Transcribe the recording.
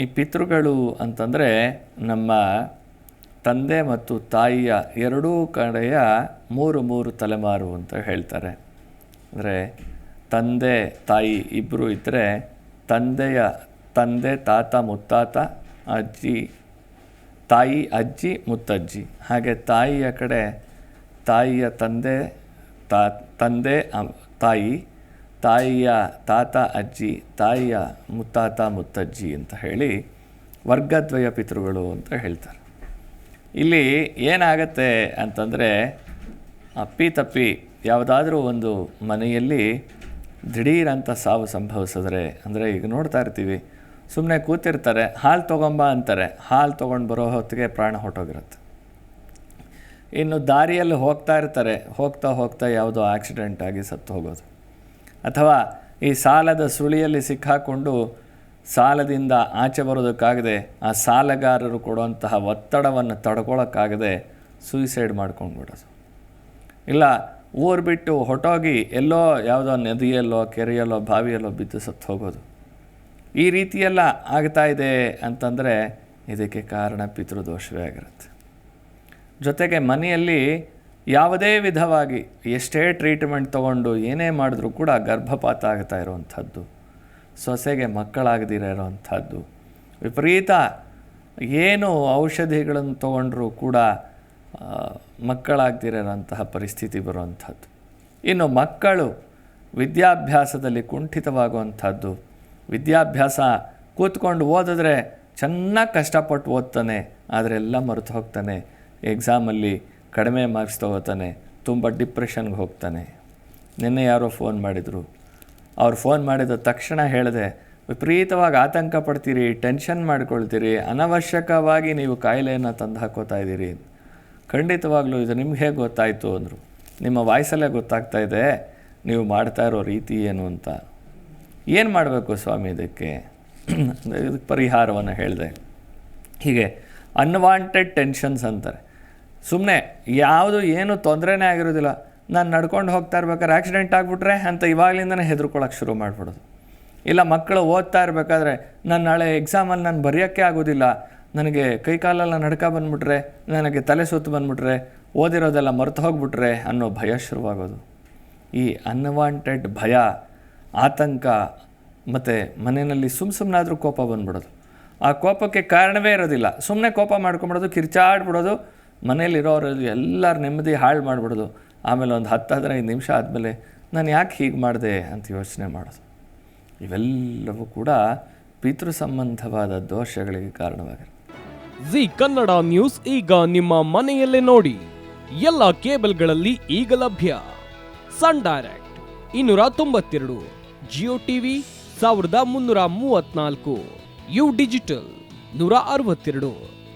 ಈ ಪಿತೃಗಳು ಅಂತಂದರೆ ನಮ್ಮ ತಂದೆ ಮತ್ತು ತಾಯಿಯ ಎರಡೂ ಕಡೆಯ ಮೂರು ಮೂರು ತಲೆಮಾರು ಅಂತ ಹೇಳ್ತಾರೆ. ಅಂದರೆ ತಂದೆ, ತಾಯಿ ಇಬ್ಬರು ಇದ್ದರೆ ತಂದೆಯ ತಂದೆ, ತಾತ, ಮುತ್ತಾತ, ಅಜ್ಜಿ, ತಾಯಿ, ಅಜ್ಜಿ, ಮುತ್ತಜ್ಜಿ. ಹಾಗೆ ತಾಯಿಯ ಕಡೆ ತಾಯಿಯ ತಂದೆ, ತಾ, ತಂದೆ ತಾಯಿ ತಾಯಿಯ ತಾತ, ಅಜ್ಜಿ, ತಾಯಿಯ ಮುತ್ತಾತ, ಮುತ್ತಜ್ಜಿ ಅಂತ ಹೇಳಿ ವರ್ಗದ್ವಯ ಪಿತೃಗಳು ಅಂತ ಹೇಳ್ತಾರೆ. ಇಲ್ಲಿ ಏನಾಗತ್ತೆ ಅಂತಂದರೆ ಅಪ್ಪಿ ತಪ್ಪಿ ಯಾವುದಾದ್ರೂ ಒಂದು ಮನೆಯಲ್ಲಿ ದಿಢೀರಂತ ಸಾವು ಸಂಭವಿಸಿದ್ರೆ, ಅಂದರೆ ಈಗ ನೋಡ್ತಾ ಇರ್ತೀವಿ ಸುಮ್ಮನೆ ಕೂತಿರ್ತಾರೆ, ಹಾಲು ತೊಗೊಂಬ ಅಂತಾರೆ, ಹಾಲು ತೊಗೊಂಡು ಬರೋ ಹೊತ್ತಿಗೆ ಪ್ರಾಣ ಹೊಟ್ಟೋಗಿರುತ್ತೆ ಇನ್ನು ದಾರಿಯಲ್ಲಿ ಹೋಗ್ತಾ ಇರ್ತಾರೆ, ಹೋಗ್ತಾ ಹೋಗ್ತಾ ಯಾವುದೋ ಆಕ್ಸಿಡೆಂಟ್ ಆಗಿ ಸತ್ತು ಹೋಗೋದು. ಅಥವಾ ಈ ಸಾಲದ ಸುಳಿಯಲ್ಲಿ ಸಿಕ್ಕಾಕೊಂಡು ಸಾಲದಿಂದ ಆಚೆ ಬರೋದಕ್ಕಾಗದೆ ಆ ಸಾಲಗಾರರು ಕೊಡುವಂತಹ ಒತ್ತಡವನ್ನು ತಡ್ಕೊಳ್ಳೋಕ್ಕಾಗದೆ ಸೂಯಿಸೈಡ್ ಮಾಡ್ಕೊಂಡ್ಬಿಡೋದು ಇಲ್ಲ, ಊರು ಬಿಟ್ಟು ಹೊಟ್ಟೋಗಿ ಎಲ್ಲೋ ಯಾವುದೋ ನದಿಯಲ್ಲೋ, ಕೆರೆಯಲ್ಲೋ, ಬಾವಿಯಲ್ಲೋ ಬಿದ್ದು ಸತ್ತು ಹೋಗೋದು. ಈ ರೀತಿಯೆಲ್ಲ ಆಗ್ತಾ ಇದೆ ಅಂತಂದರೆ ಇದಕ್ಕೆ ಕಾರಣ ಪಿತೃದೋಷವೇ ಆಗಿರುತ್ತೆ. ಜೊತೆಗೆ ಮನೆಯಲ್ಲಿ ಯಾವುದೇ ವಿಧವಾಗಿ ಎಷ್ಟೇ ಟ್ರೀಟ್ಮೆಂಟ್ ತೊಗೊಂಡು ಏನೇ ಮಾಡಿದ್ರೂ ಕೂಡ ಗರ್ಭಪಾತ ಆಗ್ತಾ ಇರುವಂಥದ್ದು, ಸೊಸೆಗೆ ಮಕ್ಕಳಾಗದಿರೋ ಇರೋವಂಥದ್ದು, ವಿಪರೀತ ಏನು ಔಷಧಿಗಳನ್ನು ತೊಗೊಂಡ್ರೂ ಕೂಡ ಮಕ್ಕಳಾಗದಿರೋಂತಹ ಪರಿಸ್ಥಿತಿ ಬರುವಂಥದ್ದು. ಇನ್ನು ಮಕ್ಕಳು ವಿದ್ಯಾಭ್ಯಾಸದಲ್ಲಿ ಕುಂಠಿತವಾಗುವಂಥದ್ದು, ವಿದ್ಯಾಭ್ಯಾಸ ಕೂತ್ಕೊಂಡು ಓದಿದ್ರೆ ಚೆನ್ನಾಗಿ ಕಷ್ಟಪಟ್ಟು ಓದ್ತಾನೆ, ಆದರೆ ಎಲ್ಲ ಮರೆತು ಹೋಗ್ತಾನೆ ಎಕ್ಸಾಮಲ್ಲಿ ಕಡಿಮೆ ಮಾರ್ಕ್ಸ್ ತೊಗೋತಾನೆ, ತುಂಬ ಡಿಪ್ರೆಷನ್ಗೆ ಹೋಗ್ತಾನೆ. ನಿನ್ನೆ ಯಾರೋ ಫೋನ್ ಮಾಡಿದರು. ಅವ್ರು ಫೋನ್ ಮಾಡಿದ ತಕ್ಷಣ ಹೇಳಿದೆ, ವಿಪರೀತವಾಗಿ ಆತಂಕ ಪಡ್ತೀರಿ ಟೆನ್ಷನ್ ಮಾಡ್ಕೊಳ್ತೀರಿ, ಅನವಶ್ಯಕವಾಗಿ ನೀವು ಕಾಯಿಲೆಯನ್ನು ತಂದು ಹಾಕೋತಾ ಇದ್ದೀರಿ. ಖಂಡಿತವಾಗ್ಲೂ ಇದು ನಿಮ್ಗೆ ಹೇಗೆ ಗೊತ್ತಾಯಿತು? ಅಂದರು. ನಿಮ್ಮ ವಾಯ್ಸಲ್ಲೇ ಗೊತ್ತಾಗ್ತಾ ಇದೆ, ನೀವು ಮಾಡ್ತಾ ಇರೋ ರೀತಿ ಏನು ಅಂತ. ಏನು ಮಾಡಬೇಕು ಸ್ವಾಮಿ ಇದಕ್ಕೆ? ಇದಕ್ಕೆ ಪರಿಹಾರವನ್ನು ಹೇಳಿದೆ. ಹೀಗೆ ಅನ್ವಾಂಟೆಡ್ ಟೆನ್ಷನ್ಸ್ ಅಂತಾರೆ. ಸುಮ್ಮನೆ ಯಾವುದು ಏನು ತೊಂದರೆನೇ ಆಗಿರೋದಿಲ್ಲ. ನಾನು ನಡ್ಕೊಂಡು ಹೋಗ್ತಾ ಇರ್ಬೇಕಾದ್ರೆ ಆಕ್ಸಿಡೆಂಟ್ ಆಗಿಬಿಟ್ರೆ ಅಂತ ಇವಾಗಲಿಂದನೇ ಹೆದರ್ಕೊಳ್ಳೋಕೆ ಶುರು ಮಾಡಿಬಿಡೋದು. ಇಲ್ಲ ಮಕ್ಕಳು ಓದ್ತಾ ಇರಬೇಕಾದ್ರೆ ನಾನು ನಾಳೆ ಎಕ್ಸಾಮಲ್ಲಿ ನಾನು ಬರೆಯೋಕ್ಕೆ ಆಗೋದಿಲ್ಲ. ನನಗೆ ಕೈಕಾಲೆಲ್ಲ ನಡ್ಕ ಬಂದುಬಿಟ್ರೆ, ನನಗೆ ತಲೆ ಸುತ್ತು ಬಂದ್ಬಿಟ್ರೆ, ಓದಿರೋದೆಲ್ಲ ಮರೆತು ಹೋಗ್ಬಿಟ್ರೆ ಅನ್ನೋ ಭಯ ಶುರುವಾಗೋದು. ಈ ಅನ್ವಾಂಟೆಡ್ ಭಯ, ಆತಂಕ ಮತ್ತು ಮನೆಯಲ್ಲಿ ಸುಮ್ಮ ಸುಮ್ಮನಾದರೂ ಕೋಪ ಬಂದ್ಬಿಡೋದು. ಆ ಕೋಪಕ್ಕೆ ಕಾರಣವೇ ಇರೋದಿಲ್ಲ. ಸುಮ್ಮನೆ ಕೋಪ ಮಾಡ್ಕೊಂಬಿಡೋದು ಕಿರ್ಚಾಡ್ಬಿಡೋದು ಮನೇಲಿರೋರು ಎಲ್ಲರ ನೆಮ್ಮದಿ ಹಾಳು ಮಾಡಿಬಿಡೋದು. ಆಮೇಲೆ ಒಂದು ಹತ್ತು, ಹದಿನೈದು ನಿಮಿಷ ಆದಮೇಲೆ ನಾನು ಯಾಕೆ ಹೀಗೆ ಮಾಡಿದೆ ಅಂತ ಯೋಚನೆ ಮಾಡೋದು. ಇವೆಲ್ಲವೂ ಕೂಡ ಪಿತೃ ಸಂಬಂಧವಾದ ದೋಷಗಳಿಗೆ ಕಾರಣವಾಗಿರುತ್ತೆ ಜಿ ಕನ್ನಡ ನ್ಯೂಸ್ ಈಗ ನಿಮ್ಮ ಮನೆಯಲ್ಲೇ ನೋಡಿ. ಎಲ್ಲ ಕೇಬಲ್ಗಳಲ್ಲಿ ಈಗ ಲಭ್ಯ. ಸನ್ ಡೈರೆಕ್ಟ್ ಇನ್ನೂರ ತೊಂಬತ್ತೆರಡು, ಜಿಯೋ ಟಿವಿ ಸಾವಿರದ ಮುನ್ನೂರ ಮೂವತ್ನಾಲ್ಕು ಯು ಡಿಜಿಟಲ್ ನೂರ ಅರವತ್ತೆರಡು.